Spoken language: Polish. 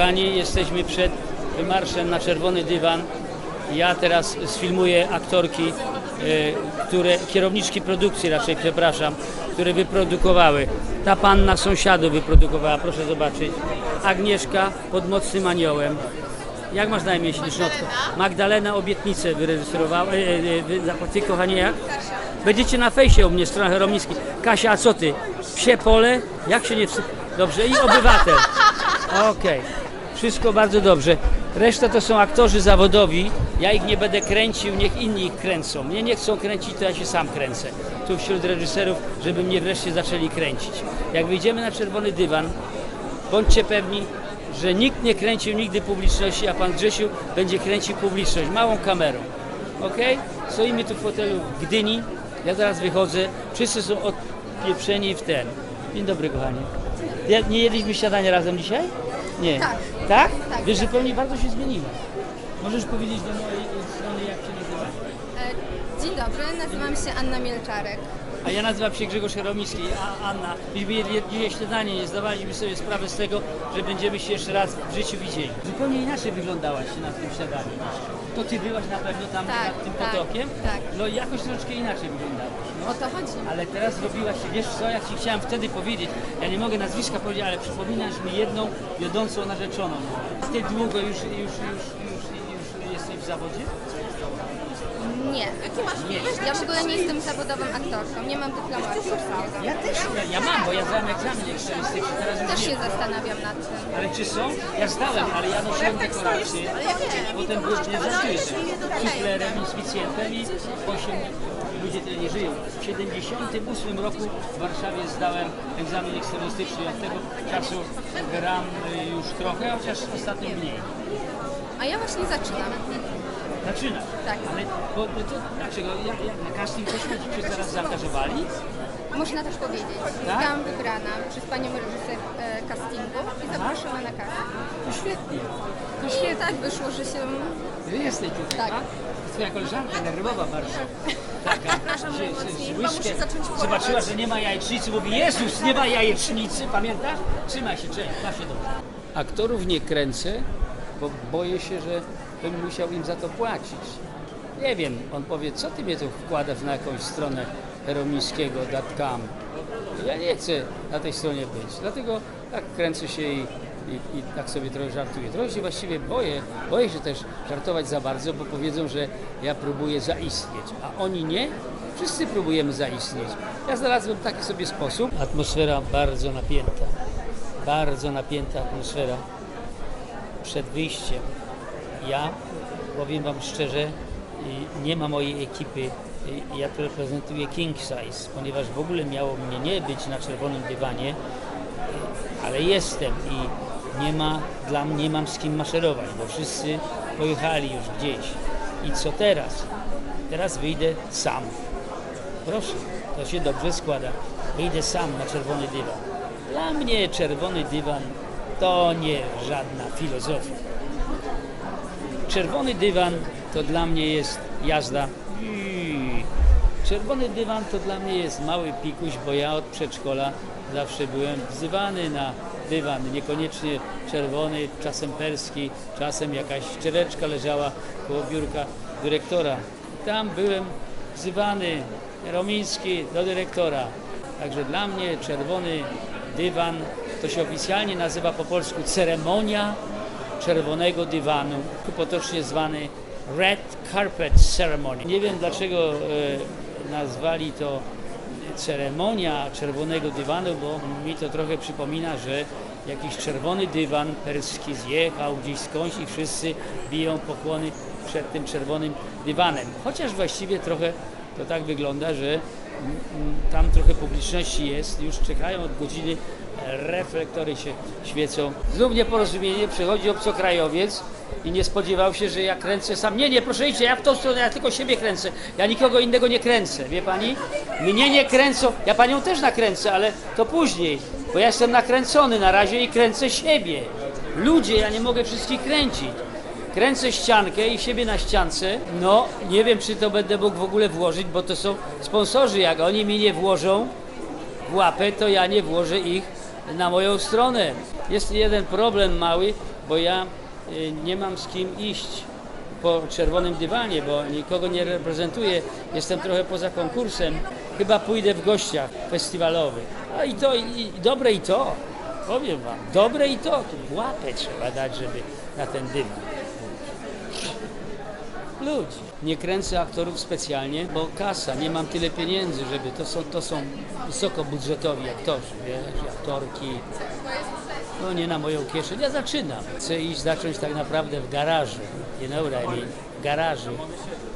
Kochani, jesteśmy przed wymarszem na czerwony dywan. Ja teraz sfilmuję aktorki, e, które, kierowniczki produkcji raczej, przepraszam, które wyprodukowały. Ta panna sąsiadu wyprodukowała, proszę zobaczyć. Agnieszka pod mocnym aniołem. Jak masz na imię, ślicznotko? Magdalena Obietnicę wyreżyserowała. E, e, kochanie, jak? Będziecie na fejsie u mnie, strona Heromiski. Kasia, a co ty? Psie pole? Jak się nie... Dobrze, i obywatel. Okej, wszystko bardzo dobrze. Reszta to są aktorzy zawodowi. Ja ich nie będę kręcił, niech inni ich kręcą. Mnie nie chcą kręcić, to ja się sam kręcę. Tu wśród reżyserów, żeby mnie wreszcie zaczęli kręcić. Jak wyjdziemy na czerwony dywan, bądźcie pewni, że nikt nie kręcił nigdy publiczności, a pan Grzesiu będzie kręcił publiczność małą kamerą. Ok? Stoimy tu w hotelu w Gdyni. Ja zaraz wychodzę. Wszyscy są odpieprzeni w ten. Dzień dobry, kochani. Ja- Nie jedliśmy śniadania razem dzisiaj? Nie. Tak. Tak? Tak, Wiesz, tak. zupełnie bardzo się zmieniła. Możesz powiedzieć do mojej strony, jak się nazywasz? E, Dzień dobry, nazywam się Anna Mielczarek. A ja nazywam się Grzegorz Jaromicki, a Anna. Myśmy jedli dzisiaj śniadanie, nie zdawaliśmy sobie sprawy z tego, że będziemy się jeszcze raz w życiu widzieli. Zupełnie inaczej wyglądałaś na tym śniadaniu. To ty byłaś na pewno tam Tak, nad tym tak, potokiem? tak. No jakoś troszeczkę inaczej wyglądałaś. O to chodzi. Ale teraz zrobiłaś się, wiesz co, ja ci chciałem wtedy powiedzieć, ja nie mogę nazwiska powiedzieć, ale przypominasz mi jedną wiodącą narzeczoną. Ty długo już, już, już, już, już jesteś w zawodzie? Nie. Ja w ogóle nie jestem zawodową aktorką, nie mam dyplomu aktorskiego. Ja też, ja, ja mam, bo ja zdałem egzamin eksternistyczny, teraz już Też się zastanawiam nad tym. Ale czy są? Ja zdałem, ale ja nosiłem dekoracje. Potem byłem nie żartuję, Hitlerem, inspicjentem i 8 ludzie tyle nie żyją. W 78 roku w Warszawie zdałem egzamin eksternistyczny. Ja od tego czasu gram y, już trochę, chociaż ostatnio mniej. A ja właśnie zaczynam. Zaczynasz. Tak. Ale bo, bo to dlaczego? Jak, jak na casting poszło, ci się zaraz zaangażowali? Można też powiedzieć. Zostałam wybrana przez panią reżyser e, castingu i zaproszona na casting. To świetnie. To I świetnie. tak wyszło, że się... Ty jesteś tutaj, Tak. tak? To jest twoja koleżanka nerwowa bardzo. Taka, Przepraszam że, najmocniej, że chyba łyżkę muszę zacząć zobaczyła, że nie ma jajecznicy, mówi Jezus, nie ma jajecznicy, pamiętasz? Trzymaj się, cześć, ma się dobrze. Aktorów nie kręcę, bo boję się, że bym musiał im za to płacić. Nie wiem, on powie, co ty mnie tu wkładasz na jakąś stronę heromińskiego.com. Ja nie chcę na tej stronie być, dlatego tak kręcę się i, i, i tak sobie trochę żartuję. Trochę się właściwie boję, boję się też żartować za bardzo, bo powiedzą, że ja próbuję zaistnieć, a oni nie. Wszyscy próbujemy zaistnieć. Ja znalazłem taki sobie sposób. Atmosfera bardzo napięta, bardzo napięta atmosfera przed wyjściem. Ja powiem Wam szczerze, nie ma mojej ekipy. Ja tu reprezentuję King Size, ponieważ w ogóle miało mnie nie być na czerwonym dywanie, ale jestem i nie ma dla mnie, nie mam z kim maszerować, bo wszyscy pojechali już gdzieś. I co teraz? Teraz wyjdę sam. Proszę, to się dobrze składa. Wyjdę sam na czerwony dywan. Dla mnie czerwony dywan to nie żadna filozofia. Czerwony dywan to dla mnie jest jazda. I Czerwony dywan to dla mnie jest mały pikuś, bo ja od przedszkola zawsze byłem wzywany na dywan, niekoniecznie czerwony, czasem perski, czasem jakaś czereczka leżała koło biurka dyrektora. Tam byłem wzywany, Romiński do dyrektora. Także dla mnie czerwony dywan to się oficjalnie nazywa po polsku ceremonia czerwonego dywanu, potocznie zwany Red Carpet Ceremony. Nie wiem dlaczego e, nazwali to ceremonia czerwonego dywanu, bo mi to trochę przypomina, że jakiś czerwony dywan perski zjechał gdzieś skądś i wszyscy biją pokłony przed tym czerwonym dywanem. Chociaż właściwie trochę to tak wygląda, że tam trochę publiczności jest, już czekają od godziny, reflektory się świecą. Znów nieporozumienie, przychodzi obcokrajowiec i nie spodziewał się, że ja kręcę sam. Nie, nie, proszę idźcie, ja w tą stronę, ja tylko siebie kręcę. Ja nikogo innego nie kręcę, wie pani? Mnie nie kręcą, ja panią też nakręcę, ale to później, bo ja jestem nakręcony na razie i kręcę siebie. Ludzie, ja nie mogę wszystkich kręcić. Kręcę ściankę i siebie na ściance. No, nie wiem, czy to będę mógł w ogóle włożyć, bo to są sponsorzy. Jak oni mi nie włożą w łapę, to ja nie włożę ich na moją stronę. Jest jeden problem mały, bo ja y, nie mam z kim iść po czerwonym dywanie, bo nikogo nie reprezentuję. Jestem trochę poza konkursem. Chyba pójdę w gościach festiwalowych. A i to, i, dobre i to. Powiem wam, dobre i to. Łapę trzeba dać, żeby na ten dywan ludzi. Nie kręcę aktorów specjalnie, bo kasa, nie mam tyle pieniędzy, żeby to są, to są wysokobudżetowi aktorzy, wiesz, aktorki. No nie na moją kieszeń. Ja zaczynam. Chcę iść zacząć tak naprawdę w garażu. You know what? W garażu.